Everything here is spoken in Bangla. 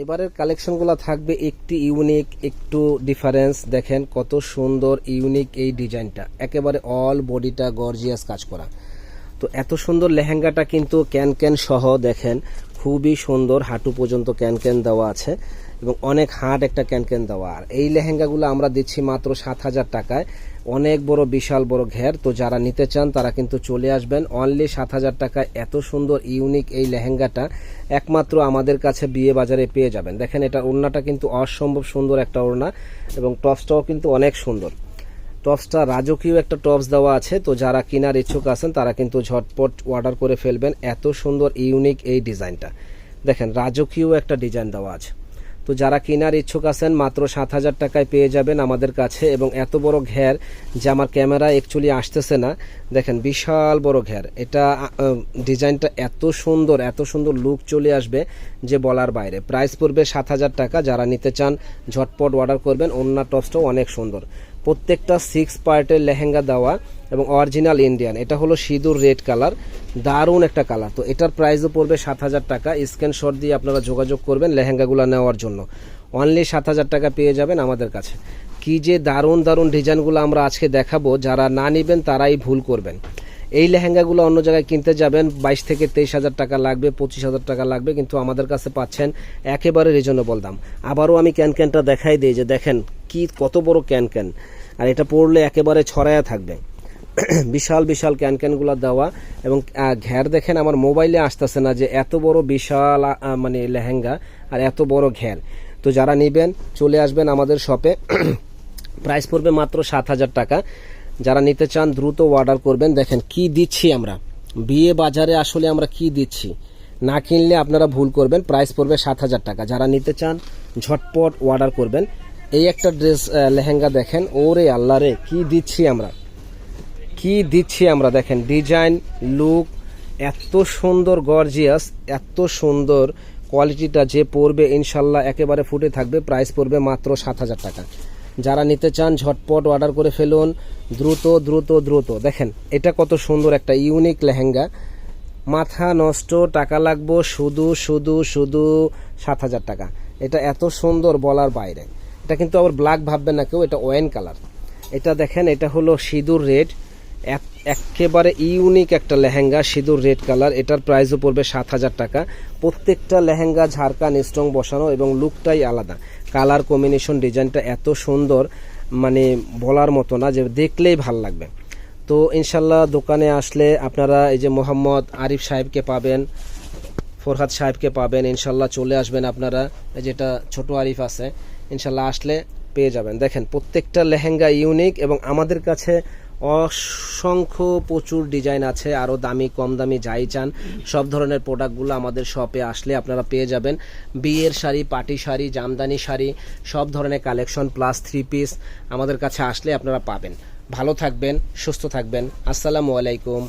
এবারের কালেকশনগুলো থাকবে একটি ইউনিক, একটু ডিফারেন্স দেখেন কত সুন্দর, ইউনিক এই ডিজাইনটা। একেবারে অল বডিটা গর্জিয়াস কাজ করা। তো এত সুন্দর লেহেঙ্গাটা কিন্তু ক্যান ক্যান সহ দেখেন, খুবই সুন্দর, হাঁটু পর্যন্ত ক্যান ক্যান দেওয়া আছে এবং অনেক হাট একটা ক্যান ক্যান দেওয়া। আর এই লেহেঙ্গাগুলো আমরা দিচ্ছি মাত্র সাত হাজার টাকায়। অনেক বড়, বিশাল বড় ঘের। তো যারা নিতে চান, তারা কিন্তু চলে আসবেন। অনলি সাত হাজার টাকায় এত সুন্দর ইউনিক এই লেহেঙ্গাটা একমাত্র আমাদের কাছে বিয়ে বাজারে পেয়ে যাবেন। দেখেন, এটা ওড়নাটা কিন্তু অসম্ভব সুন্দর একটা ওড়না এবং টপসটাও কিন্তু অনেক সুন্দর। টপসটা রাজকীয় একটা টপস দেওয়া আছে। তো যারা কেনার ইচ্ছুক আছেন, তারা কিন্তু ঝটপট অর্ডার করে ফেলবেন। এত সুন্দর ইউনিক এই ডিজাইনটা। দেখেন, রাজকীয় একটা ডিজাইন দেওয়া আছে। তো যারা কেনার ইচ্ছুক আছেন, মাত্র সাত হাজার টাকায় পেয়ে যাবেন আমাদের কাছে। এবং এত বড় ঘের যে আমার ক্যামেরা অ্যাকচুয়ালি আসতেছে না, দেখেন বিশাল বড় ঘের। এটা ডিজাইনটা এত সুন্দর এত সুন্দর লুক চলে আসবে যে বলার বাইরে। প্রাইস পড়বে সাত হাজার টাকা। যারা নিতে চান, ঝটপট অর্ডার করবেন। অন্য টপসটাও অনেক সুন্দর। প্রত্যেকটা সিক্স পার্টের লেহেঙ্গা দেওয়া এবং অরিজিনাল ইন্ডিয়ান এটা হলো সিঁদুর রেড কালার দারুণ একটা কালার তো এটার প্রাইসও পড়বে সাত হাজার টাকা। স্ক্রিনশট দিয়ে আপনারা যোগাযোগ করবেন লেহেঙ্গাগুলো নেওয়ার জন্য। অনলি সাত হাজার টাকা পেয়ে যাবেন আমাদের কাছে। কি যে দারুণ দারুণ ডিজাইনগুলো আমরা আজকে দেখাবো, যারা না নেবেন তারাই ভুল করবেন। এই লেহেঙ্গাগুলো অন্য জায়গায় কিনতে যাবেন, বাইশ থেকে তেইশ হাজার টাকা লাগবে, পঁচিশ হাজার টাকা লাগবে, কিন্তু আমাদের কাছে পাচ্ছেন একেবারে রিজনেবল দাম। আবারও আমি ক্যান ক্যানটা দেখাই দিই, যে দেখেন কি কত বড় ক্যান ক্যান। আর এটা পড়লে একেবারে ছড়ায়া থাকবে। বিশাল বিশাল ক্যান ক্যানগুলো দেওয়া। এবং ঘের দেখেন আমার মোবাইলে আসতেছে না যে এত বড় বিশাল মানে লেহেঙ্গা আর এত বড় ঘের তো যারা নেবেন, চলে আসবেন আমাদের শপে। প্রাইস পড়বে মাত্র সাত হাজার টাকা। যারা নিতে চান দ্রুত অর্ডার করবেন। দেখেন কি দিচ্ছি আমরা। বিয়ে বাজারে আসলে আমরা কি দিচ্ছি? না কিনলে আপনারা ভুল করবেন। প্রাইস পড়বে সাত হাজার টাকা। যারা নিতে চান, ঝটপট অর্ডার করবেন। এই একটা ড্রেস লেহেঙ্গা দেখেন। ওরে আল্লাহ রে, কি দিচ্ছি আমরা? কি দিচ্ছি আমরা? দেখেন ডিজাইন, লুক, এত সুন্দর গর্জিয়াস, এত সুন্দর কোয়ালিটিটা যে পড়বে ইনশাল্লাহ একেবারে ফুটে থাকবে। প্রাইস পড়বে মাত্র সাত হাজার টাকা। যারা নিতে চান, ঝটপট অর্ডার করে ফেলুন। দ্রুত দ্রুত দ্রুত। দেখেন, এটা কত সুন্দর একটা ইউনিক লেহেঙ্গা। মাথা নষ্ট, টাকা লাগবো, শুধু শুধু শুধু সাত হাজার টাকা। এটা এত সুন্দর বলার বাইরে। এটা কিন্তু আবার ব্ল্যাক ভাববে না কেউ, এটা ওয়েন কালার এটা দেখেন, এটা হলো সিঁদুর রেড। একেবারে ইউনিক একটা লেহেঙ্গা, সিঁদুর রেড কালার। এটার প্রাইসও পড়বে সাত হাজার টাকা। প্রত্যেকটা লেহেঙ্গা ঝাড়কান স্ট্রং বসানো এবং লুকটাই আলাদা। কালার কম্বিনেশন ডিজাইনটা এত সুন্দর মানে বলার মতো না যে দেখলেই ভালো লাগবে। তো ইনশাল্লাহ দোকানে আসলে আপনারা এই যে মোহাম্মদ আরিফ সাহেবকে পাবেন, ফরহাদ সাহেবকে পাবেন, ইনশাল্লাহ চলে আসবেন আপনারা। যেটা ছোট আরিফ আছে, ইনশাল্লাহ আসলে পেয়ে যাবেন। দেখেন, প্রত্যেকটা লেহেঙ্গা ইউনিক এবং আমাদের কাছে অসংখ্য প্রচুর ডিজাইন আছে আরও দামি, কম দামি যাই চান, সব ধরনের প্রোডাক্টগুলো আমাদের শপে আসলে আপনারা পেয়ে যাবেন। বিয়ের শাড়ি পাটি শাড়ি, জামদানি শাড়ি, সব ধরনের কালেকশন প্লাস থ্রি পিস আমাদের কাছে আসলে আপনারা পাবেন। ভালো থাকবেন, সুস্থ থাকবেন। আসসালামু আলাইকুম।